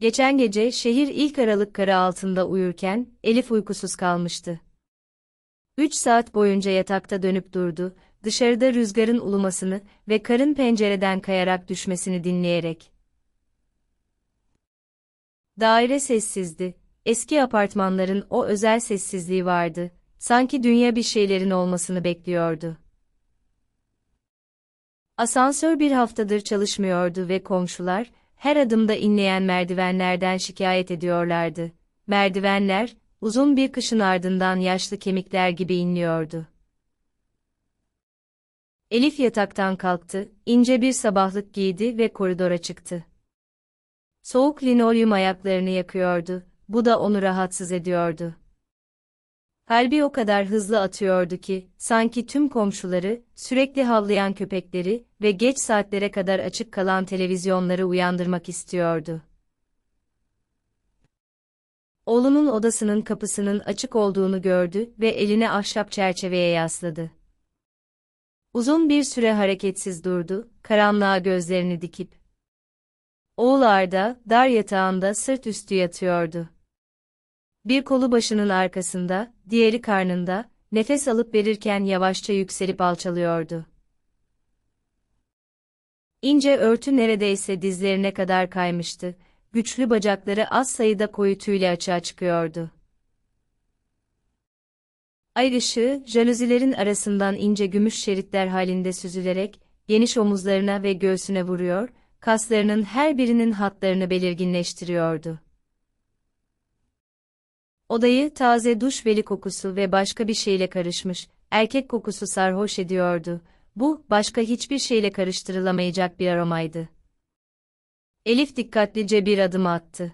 Geçen gece şehir ilk aralık karı altında uyurken Elif uykusuz kalmıştı. Üç saat boyunca yatakta dönüp durdu, dışarıda rüzgarın ulumasını ve karın pencereden kayarak düşmesini dinleyerek. Daire sessizdi. Eski apartmanların o özel sessizliği vardı. Sanki dünya bir şeylerin olmasını bekliyordu. Asansör bir haftadır çalışmıyordu ve komşular, her adımda inleyen merdivenlerden şikayet ediyorlardı. Merdivenler, uzun bir kışın ardından yaşlı kemikler gibi inliyordu. Elif yataktan kalktı, ince bir sabahlık giydi ve koridora çıktı. Soğuk linolyum ayaklarını yakıyordu, bu da onu rahatsız ediyordu. Kalbi o kadar hızlı atıyordu ki, sanki tüm komşuları, sürekli havlayan köpekleri ve geç saatlere kadar açık kalan televizyonları uyandırmak istiyordu. Oğlunun odasının kapısının açık olduğunu gördü ve elini ahşap çerçeveye yasladı. Uzun bir süre hareketsiz durdu, karanlığa gözlerini dikip. Oğul Arda, dar yatağında sırt üstü yatıyordu. Bir kolu başının arkasında, diğeri karnında, nefes alıp verirken yavaşça yükselip alçalıyordu. İnce örtü neredeyse dizlerine kadar kaymıştı, güçlü bacakları az sayıda koyu tüyle açığa çıkıyordu. Ay ışığı, jaluzilerin arasından ince gümüş şeritler halinde süzülerek, geniş omuzlarına ve göğsüne vuruyor, kaslarının her birinin hatlarını belirginleştiriyordu. Odayı taze duş veli kokusu ve başka bir şeyle karışmış, erkek kokusu sarhoş ediyordu. Bu, başka hiçbir şeyle karıştırılamayacak bir aromaydı. Elif dikkatlice bir adım attı.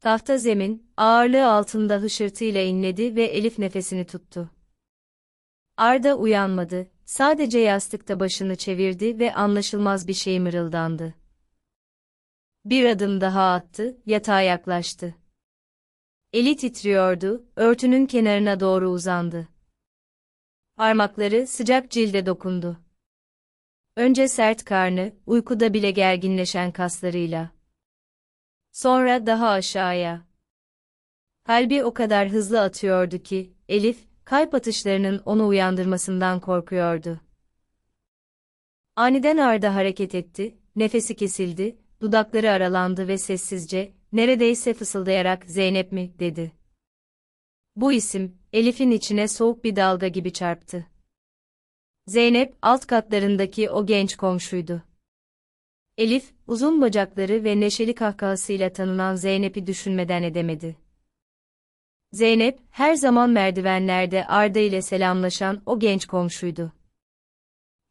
Tahta zemin, ağırlığı altında hışırtıyla inledi ve Elif nefesini tuttu. Arda uyanmadı, sadece yastıkta başını çevirdi ve anlaşılmaz bir şey mırıldandı. Bir adım daha attı, yatağa yaklaştı. Eli titriyordu, örtünün kenarına doğru uzandı. Parmakları sıcak cilde dokundu. Önce sert karnı, uykuda bile gerginleşen kaslarıyla. Sonra daha aşağıya. Kalbi o kadar hızlı atıyordu ki, Elif, kalp atışlarının onu uyandırmasından korkuyordu. Aniden Arda hareket etti, nefesi kesildi, dudakları aralandı ve sessizce, neredeyse fısıldayarak Zeynep mi, dedi. Bu isim, Elif'in içine soğuk bir dalga gibi çarptı. Zeynep, alt katlarındaki o genç komşuydu. Elif, uzun bacakları ve neşeli kahkahasıyla tanınan Zeynep'i düşünmeden edemedi. Zeynep, her zaman merdivenlerde Arda ile selamlaşan o genç komşuydu.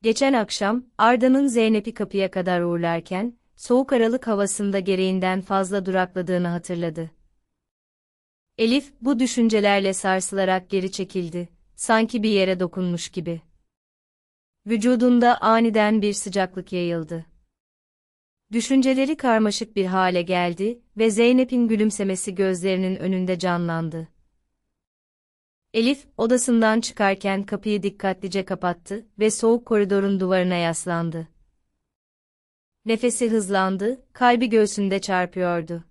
Geçen akşam, Arda'nın Zeynep'i kapıya kadar uğurlarken, soğuk aralık havasında gereğinden fazla durakladığını hatırladı. Elif, bu düşüncelerle sarsılarak geri çekildi, sanki bir yere dokunmuş gibi. Vücudunda aniden bir sıcaklık yayıldı. Düşünceleri karmaşık bir hale geldi ve Zeynep'in gülümsemesi gözlerinin önünde canlandı. Elif, odasından çıkarken kapıyı dikkatlice kapattı ve soğuk koridorun duvarına yaslandı. Nefesi hızlandı, kalbi göğsünde çarpıyordu.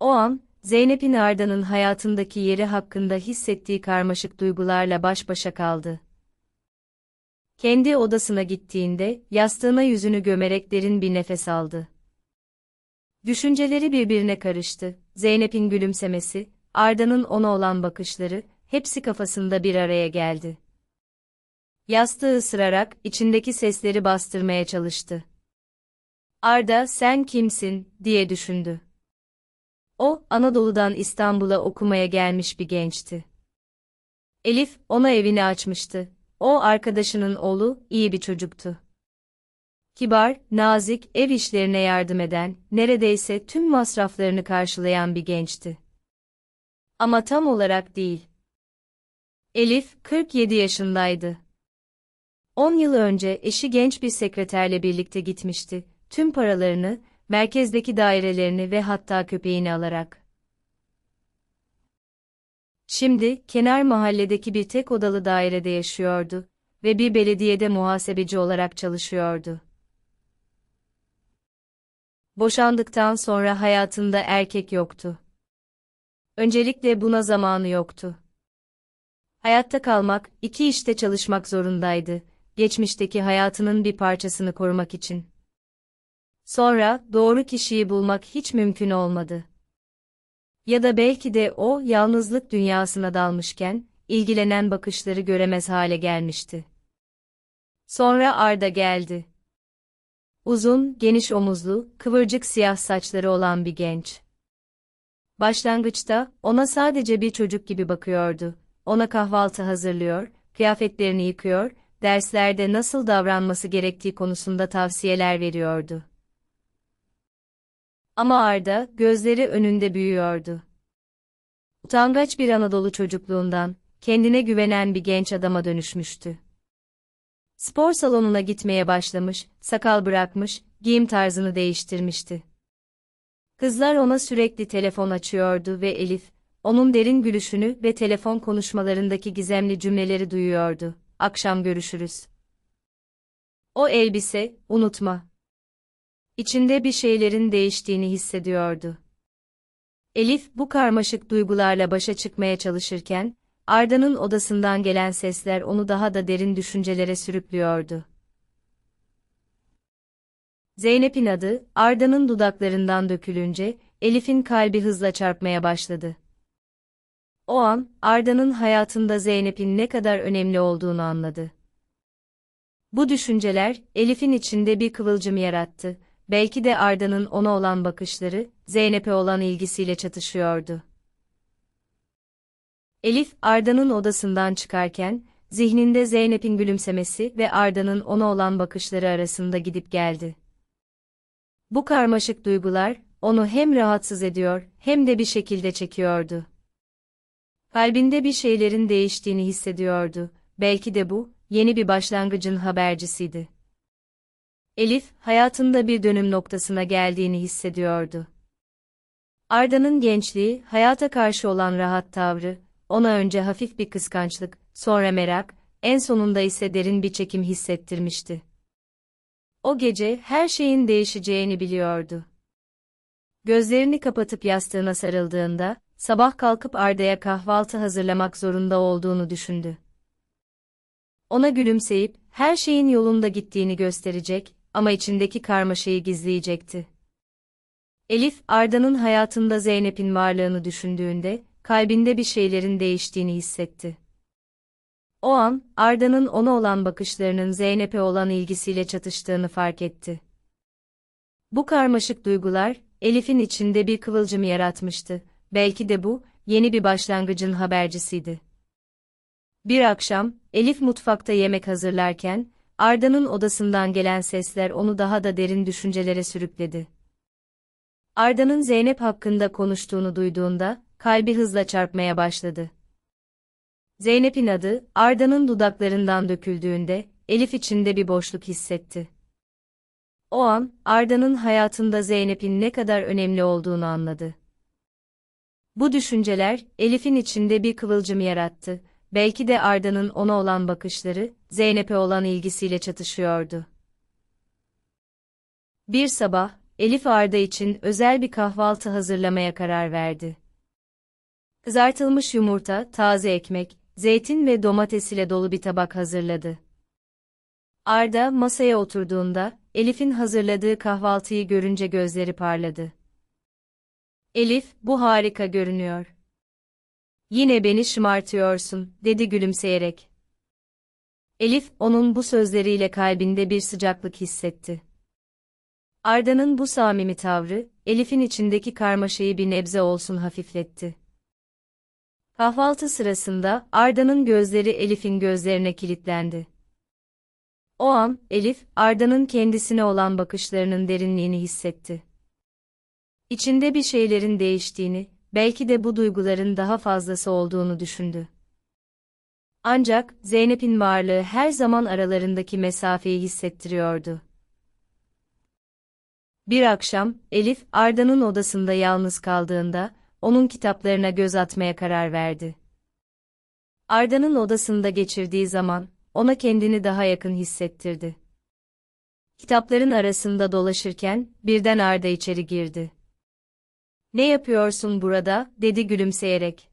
O an, Zeynep'in Arda'nın hayatındaki yeri hakkında hissettiği karmaşık duygularla baş başa kaldı. Kendi odasına gittiğinde, yastığına yüzünü gömerek derin bir nefes aldı. Düşünceleri birbirine karıştı, Zeynep'in gülümsemesi, Arda'nın ona olan bakışları, hepsi kafasında bir araya geldi. Yastığı ısırarak, içindeki sesleri bastırmaya çalıştı. Arda sen kimsin, diye düşündü. O, Anadolu'dan İstanbul'a okumaya gelmiş bir gençti. Elif, ona evini açmıştı. O arkadaşının oğlu, iyi bir çocuktu. Kibar, nazik, ev işlerine yardım eden, neredeyse tüm masraflarını karşılayan bir gençti. Ama tam olarak değil. Elif, 47 yaşındaydı. 10 yıl önce eşi genç bir sekreterle birlikte gitmişti tüm paralarını, merkezdeki dairelerini ve hatta köpeğini alarak. Şimdi, kenar mahalledeki bir tek odalı dairede yaşıyordu ve bir belediyede muhasebeci olarak çalışıyordu. Boşandıktan sonra hayatında erkek yoktu. Öncelikle buna zamanı yoktu. Hayatta kalmak, iki işte çalışmak zorundaydı, geçmişteki hayatının bir parçasını korumak için. Sonra, doğru kişiyi bulmak hiç mümkün olmadı. Ya da belki de o, yalnızlık dünyasına dalmışken, ilgilenen bakışları göremez hale gelmişti. Sonra Arda geldi. Uzun, geniş omuzlu, kıvırcık siyah saçları olan bir genç. Başlangıçta, ona sadece bir çocuk gibi bakıyordu. Ona kahvaltı hazırlıyor, kıyafetlerini yıkıyor, derslerde nasıl davranması gerektiği konusunda tavsiyeler veriyordu. Ama Arda, gözleri önünde büyüyordu. Utangaç bir Anadolu çocukluğundan, kendine güvenen bir genç adama dönüşmüştü. Spor salonuna gitmeye başlamış, sakal bırakmış, giyim tarzını değiştirmişti. Kızlar ona sürekli telefon açıyordu ve Elif, onun derin gülüşünü ve telefon konuşmalarındaki gizemli cümleleri duyuyordu. Akşam görüşürüz. O elbise, unutma. İçinde bir şeylerin değiştiğini hissediyordu. Elif bu karmaşık duygularla başa çıkmaya çalışırken, Arda'nın odasından gelen sesler onu daha da derin düşüncelere sürüklüyordu. Zeynep'in adı, Arda'nın dudaklarından dökülünce, Elif'in kalbi hızla çarpmaya başladı. O an, Arda'nın hayatında Zeynep'in ne kadar önemli olduğunu anladı. Bu düşünceler, Elif'in içinde bir kıvılcım yarattı, belki de Arda'nın ona olan bakışları, Zeynep'e olan ilgisiyle çatışıyordu. Elif, Arda'nın odasından çıkarken, zihninde Zeynep'in gülümsemesi ve Arda'nın ona olan bakışları arasında gidip geldi. Bu karmaşık duygular, onu hem rahatsız ediyor, hem de bir şekilde çekiyordu. Kalbinde bir şeylerin değiştiğini hissediyordu, belki de bu, yeni bir başlangıcın habercisiydi. Elif, hayatında bir dönüm noktasına geldiğini hissediyordu. Arda'nın gençliği, hayata karşı olan rahat tavrı, ona önce hafif bir kıskançlık, sonra merak, en sonunda ise derin bir çekim hissettirmişti. O gece her şeyin değişeceğini biliyordu. Gözlerini kapatıp yastığına sarıldığında, sabah kalkıp Arda'ya kahvaltı hazırlamak zorunda olduğunu düşündü. Ona gülümseyip, her şeyin yolunda gittiğini gösterecek ama içindeki karmaşayı gizleyecekti. Elif, Arda'nın hayatında Zeynep'in varlığını düşündüğünde, kalbinde bir şeylerin değiştiğini hissetti. O an, Arda'nın ona olan bakışlarının Zeynep'e olan ilgisiyle çatıştığını fark etti. Bu karmaşık duygular, Elif'in içinde bir kıvılcım yaratmıştı, belki de bu, yeni bir başlangıcın habercisiydi. Bir akşam, Elif mutfakta yemek hazırlarken, Arda'nın odasından gelen sesler onu daha da derin düşüncelere sürükledi. Arda'nın Zeynep hakkında konuştuğunu duyduğunda, kalbi hızla çarpmaya başladı. Zeynep'in adı, Arda'nın dudaklarından döküldüğünde, Elif içinde bir boşluk hissetti. O an, Arda'nın hayatında Zeynep'in ne kadar önemli olduğunu anladı. Bu düşünceler, Elif'in içinde bir kıvılcım yarattı, belki de Arda'nın ona olan bakışları, Zeynep'e olan ilgisiyle çatışıyordu. Bir sabah, Elif Arda için özel bir kahvaltı hazırlamaya karar verdi. Kızartılmış yumurta, taze ekmek, zeytin ve domates ile dolu bir tabak hazırladı. Arda masaya oturduğunda, Elif'in hazırladığı kahvaltıyı görünce gözleri parladı. Elif, bu harika görünüyor. Yine beni şımartıyorsun, dedi gülümseyerek. Elif, onun bu sözleriyle kalbinde bir sıcaklık hissetti. Arda'nın bu samimi tavrı, Elif'in içindeki karmaşayı bir nebze olsun hafifletti. Kahvaltı sırasında Arda'nın gözleri Elif'in gözlerine kilitlendi. O an Elif, Arda'nın kendisine olan bakışlarının derinliğini hissetti. İçinde bir şeylerin değiştiğini, belki de bu duyguların daha fazlası olduğunu düşündü. Ancak Zeynep'in varlığı her zaman aralarındaki mesafeyi hissettiriyordu. Bir akşam, Elif, Arda'nın odasında yalnız kaldığında, onun kitaplarına göz atmaya karar verdi. Arda'nın odasında geçirdiği zaman, ona kendini daha yakın hissettirdi. Kitapların arasında dolaşırken birden Arda içeri girdi. Ne yapıyorsun burada, dedi gülümseyerek.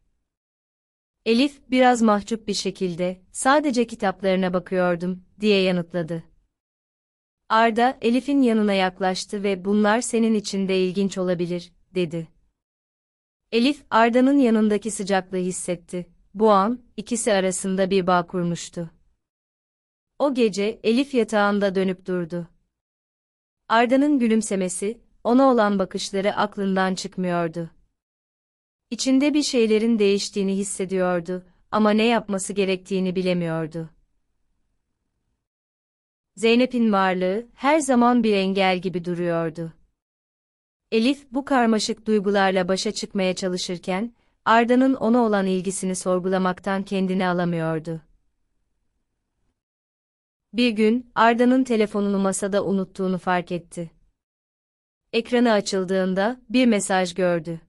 Elif, biraz mahcup bir şekilde, sadece kitaplarına bakıyordum, diye yanıtladı. Arda, Elif'in yanına yaklaştı ve bunlar senin için de ilginç olabilir, dedi. Elif, Arda'nın yanındaki sıcaklığı hissetti. Bu an, ikisi arasında bir bağ kurmuştu. O gece, Elif yatağında dönüp durdu. Arda'nın gülümsemesi, ona olan bakışları aklından çıkmıyordu. İçinde bir şeylerin değiştiğini hissediyordu ama ne yapması gerektiğini bilemiyordu. Zeynep'in varlığı her zaman bir engel gibi duruyordu. Elif bu karmaşık duygularla başa çıkmaya çalışırken, Arda'nın ona olan ilgisini sorgulamaktan kendini alamıyordu. Bir gün, Arda'nın telefonunu masada unuttuğunu fark etti. Ekranı açıldığında, bir mesaj gördü.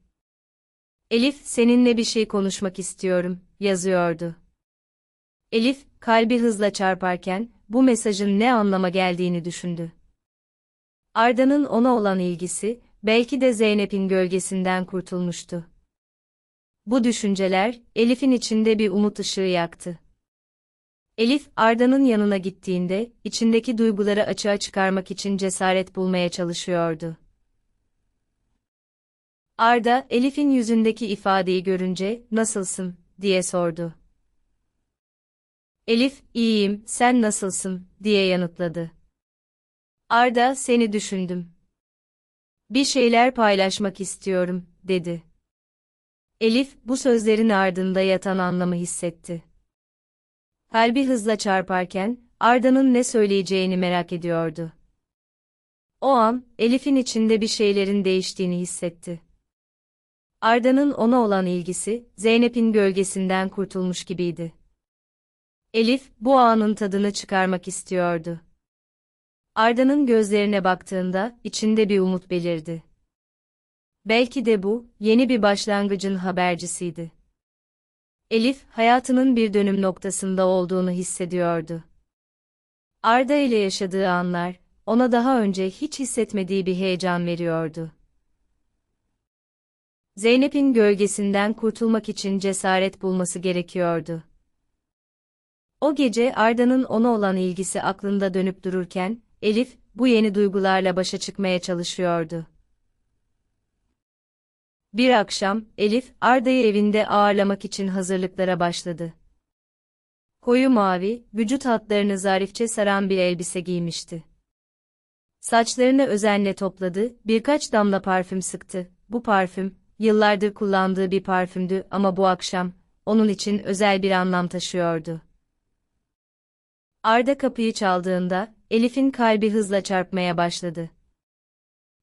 Elif, seninle bir şey konuşmak istiyorum, yazıyordu. Elif, kalbi hızla çarparken, bu mesajın ne anlama geldiğini düşündü. Arda'nın ona olan ilgisi, belki de Zeynep'in gölgesinden kurtulmuştu. Bu düşünceler, Elif'in içinde bir umut ışığı yaktı. Elif, Arda'nın yanına gittiğinde, içindeki duyguları açığa çıkarmak için cesaret bulmaya çalışıyordu. Arda, Elif'in yüzündeki ifadeyi görünce, nasılsın, diye sordu. Elif, iyiyim, sen nasılsın, diye yanıtladı. Arda, seni düşündüm. Bir şeyler paylaşmak istiyorum, dedi. Elif, bu sözlerin ardında yatan anlamı hissetti. Kalbi hızla çarparken, Arda'nın ne söyleyeceğini merak ediyordu. O an, Elif'in içinde bir şeylerin değiştiğini hissetti. Arda'nın ona olan ilgisi, Zeynep'in gölgesinden kurtulmuş gibiydi. Elif, bu anın tadını çıkarmak istiyordu. Arda'nın gözlerine baktığında, içinde bir umut belirdi. Belki de bu, yeni bir başlangıcın habercisiydi. Elif, hayatının bir dönüm noktasında olduğunu hissediyordu. Arda ile yaşadığı anlar, ona daha önce hiç hissetmediği bir heyecan veriyordu. Zeynep'in gölgesinden kurtulmak için cesaret bulması gerekiyordu. O gece Arda'nın ona olan ilgisi aklında dönüp dururken, Elif, bu yeni duygularla başa çıkmaya çalışıyordu. Bir akşam, Elif, Arda'yı evinde ağırlamak için hazırlıklara başladı. Koyu mavi, vücut hatlarını zarifçe saran bir elbise giymişti. Saçlarını özenle topladı, birkaç damla parfüm sıktı. Bu parfüm, yıllardır kullandığı bir parfümdü ama bu akşam, onun için özel bir anlam taşıyordu. Arda kapıyı çaldığında, Elif'in kalbi hızla çarpmaya başladı.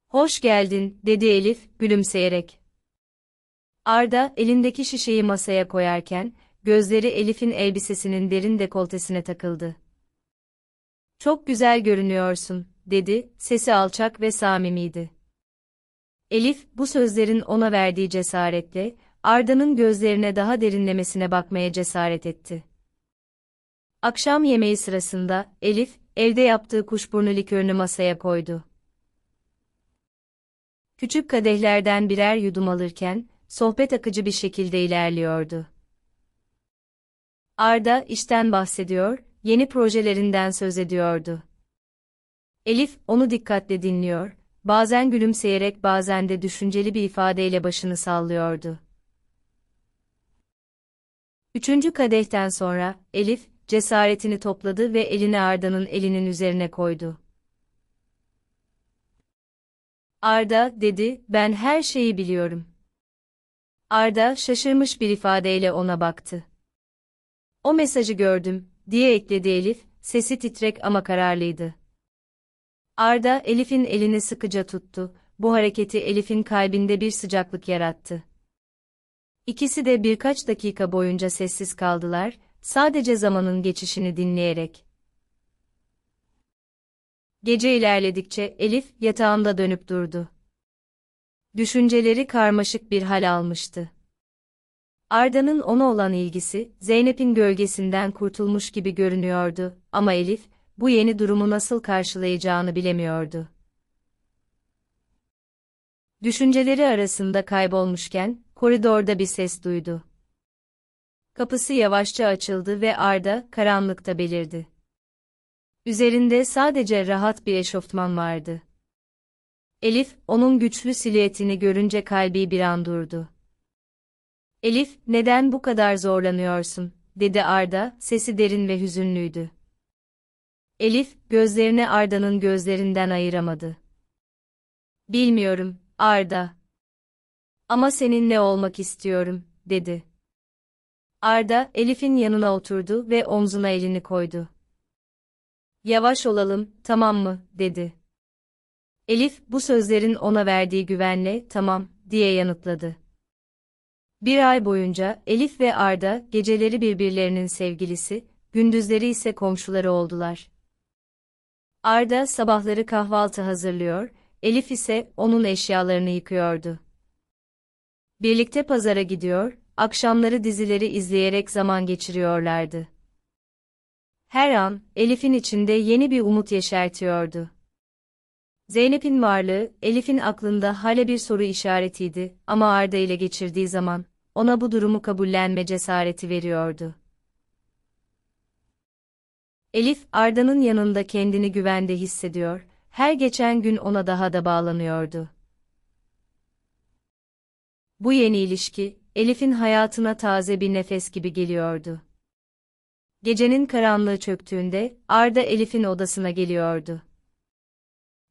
Hoş geldin, dedi Elif, gülümseyerek. Arda, elindeki şişeyi masaya koyarken, gözleri Elif'in elbisesinin derin dekoltesine takıldı. Çok güzel görünüyorsun, dedi, sesi alçak ve samimiydi. Elif, bu sözlerin ona verdiği cesaretle, Arda'nın gözlerine daha derinlemesine bakmaya cesaret etti. Akşam yemeği sırasında, Elif, evde yaptığı kuşburnu likörünü masaya koydu. Küçük kadehlerden birer yudum alırken, sohbet akıcı bir şekilde ilerliyordu. Arda işten bahsediyor, yeni projelerinden söz ediyordu. Elif onu dikkatle dinliyor, bazen gülümseyerek bazen de düşünceli bir ifadeyle başını sallıyordu. Üçüncü kadehten sonra Elif cesaretini topladı ve elini Arda'nın elinin üzerine koydu. Arda dedi, ben her şeyi biliyorum. Arda şaşırmış bir ifadeyle ona baktı. O mesajı gördüm, diye ekledi Elif, sesi titrek ama kararlıydı. Arda Elif'in elini sıkıca tuttu, bu hareketi Elif'in kalbinde bir sıcaklık yarattı. İkisi de birkaç dakika boyunca sessiz kaldılar, sadece zamanın geçişini dinleyerek. Gece ilerledikçe Elif yatağında dönüp durdu. Düşünceleri karmaşık bir hal almıştı. Arda'nın ona olan ilgisi, Zeynep'in gölgesinden kurtulmuş gibi görünüyordu ama Elif, bu yeni durumu nasıl karşılayacağını bilemiyordu. Düşünceleri arasında kaybolmuşken, koridorda bir ses duydu. Kapısı yavaşça açıldı ve Arda, karanlıkta belirdi. Üzerinde sadece rahat bir eşofman vardı. Elif, onun güçlü silüetini görünce kalbi bir an durdu. Elif, neden bu kadar zorlanıyorsun, dedi Arda, sesi derin ve hüzünlüydü. Elif, gözlerini Arda'nın gözlerinden ayıramadı. Bilmiyorum, Arda. Ama seninle olmak istiyorum, dedi. Arda, Elif'in yanına oturdu ve omzuna elini koydu. Yavaş olalım, tamam mı, dedi. Elif, bu sözlerin ona verdiği güvenle, tamam, diye yanıtladı. Bir ay boyunca Elif ve Arda geceleri birbirlerinin sevgilisi, gündüzleri ise komşuları oldular. Arda sabahları kahvaltı hazırlıyor, Elif ise onun eşyalarını yıkıyordu. Birlikte pazara gidiyor, akşamları dizileri izleyerek zaman geçiriyorlardı. Her an, Elif'in içinde yeni bir umut yeşertiyordu. Zeynep'in varlığı, Elif'in aklında hala bir soru işaretiydi ama Arda ile geçirdiği zaman, ona bu durumu kabullenme cesareti veriyordu. Elif, Arda'nın yanında kendini güvende hissediyor, her geçen gün ona daha da bağlanıyordu. Bu yeni ilişki, Elif'in hayatına taze bir nefes gibi geliyordu. Gecenin karanlığı çöktüğünde, Arda Elif'in odasına geliyordu.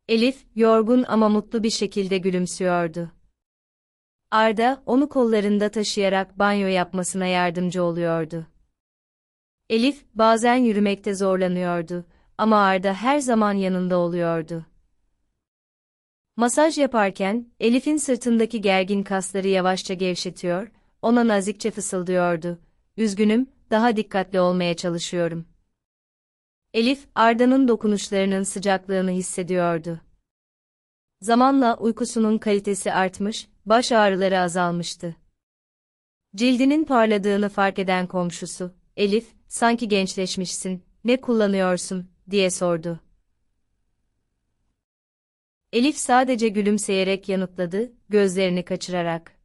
Elif, yorgun ama mutlu bir şekilde gülümsüyordu. Arda, onu kollarında taşıyarak banyo yapmasına yardımcı oluyordu. Elif, bazen yürümekte zorlanıyordu ama Arda her zaman yanında oluyordu. Masaj yaparken, Elif'in sırtındaki gergin kasları yavaşça gevşetiyor, ona nazikçe fısıldıyordu. Üzgünüm, daha dikkatli olmaya çalışıyorum. Elif, Arda'nın dokunuşlarının sıcaklığını hissediyordu. Zamanla uykusunun kalitesi artmış, baş ağrıları azalmıştı. Cildinin parladığını fark eden komşusu, Elif, sanki gençleşmişsin, ne kullanıyorsun, diye sordu. Elif sadece gülümseyerek yanıtladı, gözlerini kaçırarak.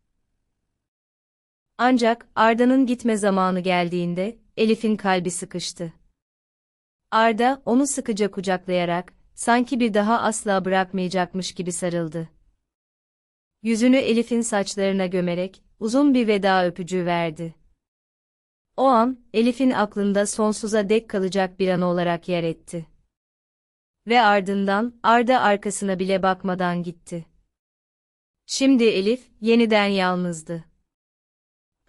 Ancak Arda'nın gitme zamanı geldiğinde Elif'in kalbi sıkıştı. Arda onu sıkıca kucaklayarak sanki bir daha asla bırakmayacakmış gibi sarıldı. Yüzünü Elif'in saçlarına gömerek uzun bir veda öpücüğü verdi. O an Elif'in aklında sonsuza dek kalacak bir an olarak yer etti. Ve ardından Arda arkasına bile bakmadan gitti. Şimdi Elif yeniden yalnızdı.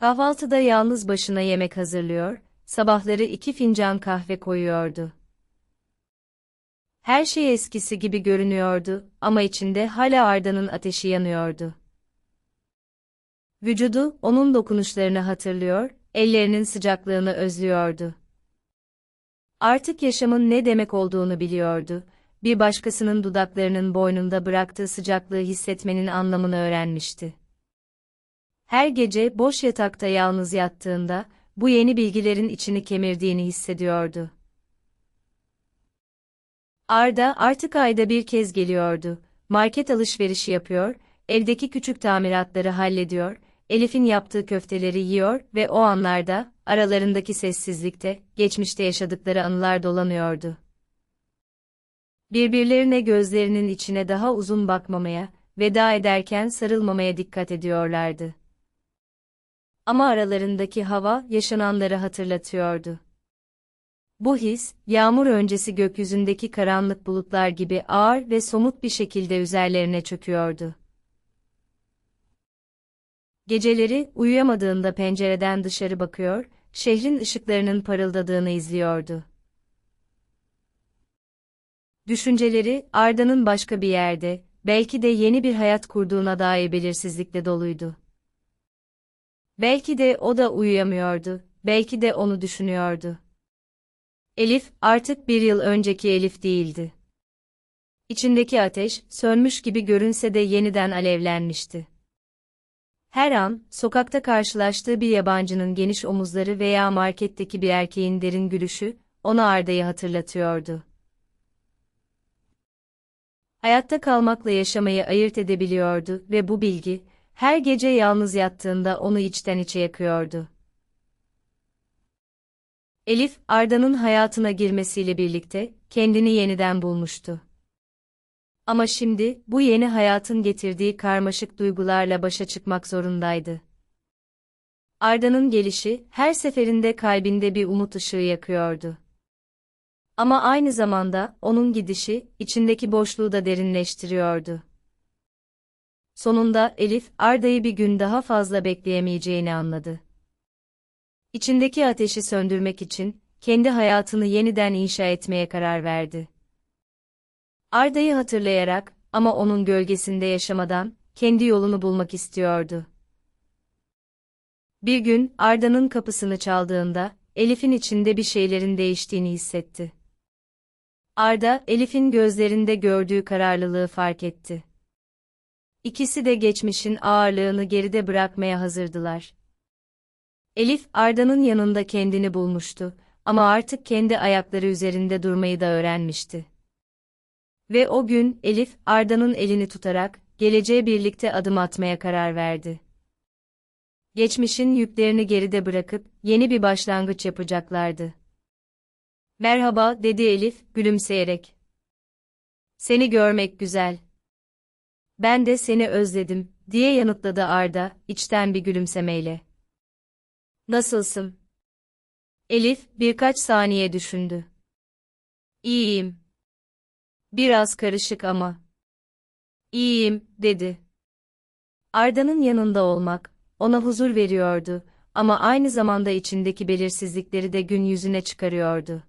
Kahvaltıda yalnız başına yemek hazırlıyor, sabahları iki fincan kahve koyuyordu. Her şey eskisi gibi görünüyordu ama içinde hala Arda'nın ateşi yanıyordu. Vücudu onun dokunuşlarını hatırlıyor, ellerinin sıcaklığını özlüyordu. Artık yaşamın ne demek olduğunu biliyordu. Bir başkasının dudaklarının boynunda bıraktığı sıcaklığı hissetmenin anlamını öğrenmişti. Her gece boş yatakta yalnız yattığında, bu yeni bilgilerin içini kemirdiğini hissediyordu. Arda artık ayda bir kez geliyordu. Market alışverişi yapıyor, evdeki küçük tamiratları hallediyor, Elif'in yaptığı köfteleri yiyor ve o anlarda, aralarındaki sessizlikte, geçmişte yaşadıkları anılar dolanıyordu. Birbirlerine gözlerinin içine daha uzun bakmamaya, veda ederken sarılmamaya dikkat ediyorlardı. Ama aralarındaki hava yaşananları hatırlatıyordu. Bu his, yağmur öncesi gökyüzündeki karanlık bulutlar gibi ağır ve somut bir şekilde üzerlerine çöküyordu. Geceleri uyuyamadığında pencereden dışarı bakıyor, şehrin ışıklarının parıldadığını izliyordu. Düşünceleri Arda'nın başka bir yerde, belki de yeni bir hayat kurduğuna dair belirsizlikle doluydu. Belki de o da uyuyamıyordu, belki de onu düşünüyordu. Elif, artık bir yıl önceki Elif değildi. İçindeki ateş, sönmüş gibi görünse de yeniden alevlenmişti. Her an, sokakta karşılaştığı bir yabancının geniş omuzları veya marketteki bir erkeğin derin gülüşü, ona Arda'yı hatırlatıyordu. Hayatta kalmakla yaşamayı ayırt edebiliyordu ve bu bilgi, her gece yalnız yattığında onu içten içe yakıyordu. Elif, Arda'nın hayatına girmesiyle birlikte, kendini yeniden bulmuştu. Ama şimdi, bu yeni hayatın getirdiği karmaşık duygularla başa çıkmak zorundaydı. Arda'nın gelişi, her seferinde kalbinde bir umut ışığı yakıyordu. Ama aynı zamanda, onun gidişi, içindeki boşluğu da derinleştiriyordu. Sonunda Elif, Arda'yı bir gün daha fazla bekleyemeyeceğini anladı. İçindeki ateşi söndürmek için, kendi hayatını yeniden inşa etmeye karar verdi. Arda'yı hatırlayarak, ama onun gölgesinde yaşamadan, kendi yolunu bulmak istiyordu. Bir gün, Arda'nın kapısını çaldığında, Elif'in içinde bir şeylerin değiştiğini hissetti. Arda, Elif'in gözlerinde gördüğü kararlılığı fark etti. İkisi de geçmişin ağırlığını geride bırakmaya hazırdılar. Elif, Arda'nın yanında kendini bulmuştu ama artık kendi ayakları üzerinde durmayı da öğrenmişti. Ve o gün Elif, Arda'nın elini tutarak, geleceğe birlikte adım atmaya karar verdi. Geçmişin yüklerini geride bırakıp, yeni bir başlangıç yapacaklardı. Merhaba, dedi Elif, gülümseyerek. Seni görmek güzel. Ben de seni özledim, diye yanıtladı Arda, içten bir gülümsemeyle. Nasılsın? Elif, birkaç saniye düşündü. İyiyim. Biraz karışık ama. İyiyim, dedi. Arda'nın yanında olmak, ona huzur veriyordu ama aynı zamanda içindeki belirsizlikleri de gün yüzüne çıkarıyordu.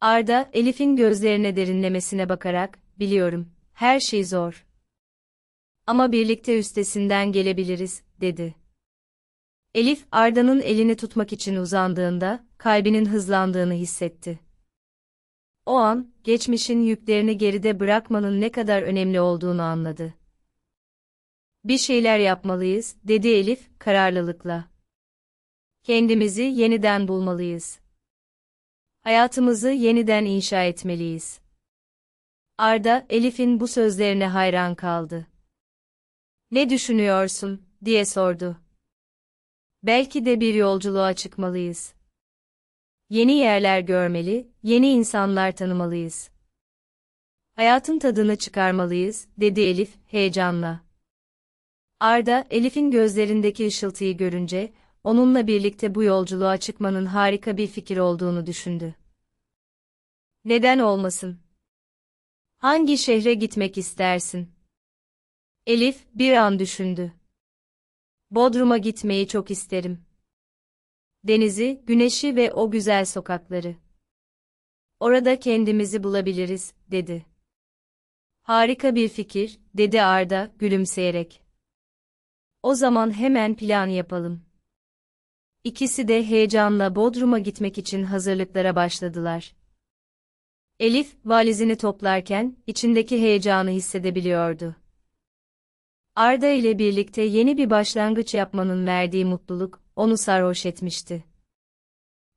Arda, Elif'in gözlerine derinlemesine bakarak, biliyorum, her şey zor. Ama birlikte üstesinden gelebiliriz, dedi. Elif, Arda'nın elini tutmak için uzandığında, kalbinin hızlandığını hissetti. O an, geçmişin yüklerini geride bırakmanın ne kadar önemli olduğunu anladı. Bir şeyler yapmalıyız, dedi Elif, kararlılıkla. Kendimizi yeniden bulmalıyız. Hayatımızı yeniden inşa etmeliyiz. Arda, Elif'in bu sözlerine hayran kaldı. Ne düşünüyorsun, diye sordu. Belki de bir yolculuğa çıkmalıyız. Yeni yerler görmeli, yeni insanlar tanımalıyız. Hayatın tadını çıkarmalıyız, dedi Elif, heyecanla. Arda, Elif'in gözlerindeki ışıltıyı görünce, onunla birlikte bu yolculuğa çıkmanın harika bir fikir olduğunu düşündü. Neden olmasın? Hangi şehre gitmek istersin? Elif, bir an düşündü. Bodrum'a gitmeyi çok isterim. Denizi, güneşi ve o güzel sokakları. Orada kendimizi bulabiliriz, dedi. Harika bir fikir, dedi Arda, gülümseyerek. O zaman hemen plan yapalım. İkisi de heyecanla Bodrum'a gitmek için hazırlıklara başladılar. Elif, valizini toplarken, içindeki heyecanı hissedebiliyordu. Arda ile birlikte yeni bir başlangıç yapmanın verdiği mutluluk, onu sarhoş etmişti.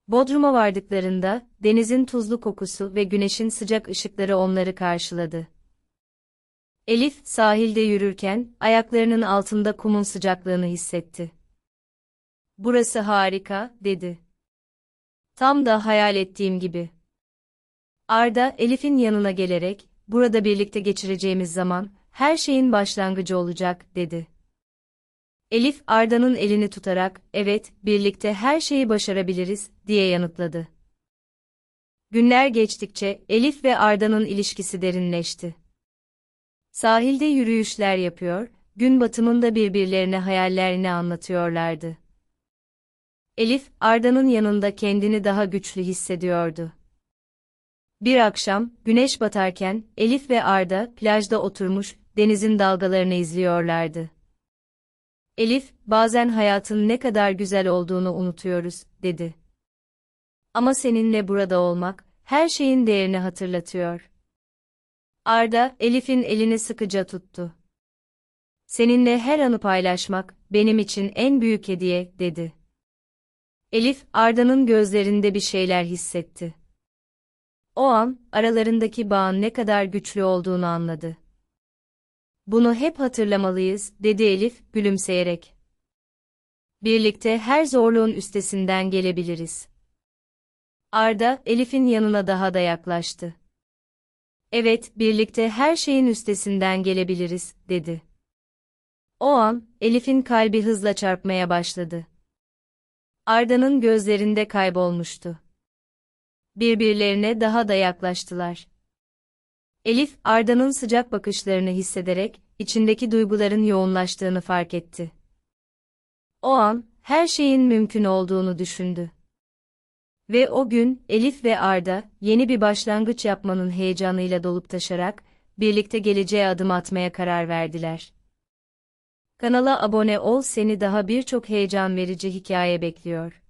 Bodrum'a vardıklarında, denizin tuzlu kokusu ve güneşin sıcak ışıkları onları karşıladı. Elif, sahilde yürürken, ayaklarının altında kumun sıcaklığını hissetti. Burası harika, dedi. Tam da hayal ettiğim gibi. Arda, Elif'in yanına gelerek, burada birlikte geçireceğimiz zaman, her şeyin başlangıcı olacak, dedi. Elif, Arda'nın elini tutarak, evet, birlikte her şeyi başarabiliriz, diye yanıtladı. Günler geçtikçe, Elif ve Arda'nın ilişkisi derinleşti. Sahilde yürüyüşler yapıyor, gün batımında birbirlerine hayallerini anlatıyorlardı. Elif, Arda'nın yanında kendini daha güçlü hissediyordu. Bir akşam, güneş batarken, Elif ve Arda plajda oturmuş, denizin dalgalarını izliyorlardı. Elif, bazen hayatın ne kadar güzel olduğunu unutuyoruz, dedi. Ama seninle burada olmak, her şeyin değerini hatırlatıyor. Arda, Elif'in elini sıkıca tuttu. Seninle her anı paylaşmak, benim için en büyük hediye, dedi. Elif, Arda'nın gözlerinde bir şeyler hissetti. O an, aralarındaki bağın ne kadar güçlü olduğunu anladı. Bunu hep hatırlamalıyız, dedi Elif, gülümseyerek. Birlikte her zorluğun üstesinden gelebiliriz. Arda, Elif'in yanına daha da yaklaştı. Evet, birlikte her şeyin üstesinden gelebiliriz, dedi. O an, Elif'in kalbi hızla çarpmaya başladı. Arda'nın gözlerinde kaybolmuştu. Birbirlerine daha da yaklaştılar. Elif, Arda'nın sıcak bakışlarını hissederek, içindeki duyguların yoğunlaştığını fark etti. O an, her şeyin mümkün olduğunu düşündü. Ve o gün, Elif ve Arda, yeni bir başlangıç yapmanın heyecanıyla dolup taşarak, birlikte geleceğe adım atmaya karar verdiler. Kanala abone ol seni daha birçok heyecan verici hikaye bekliyor.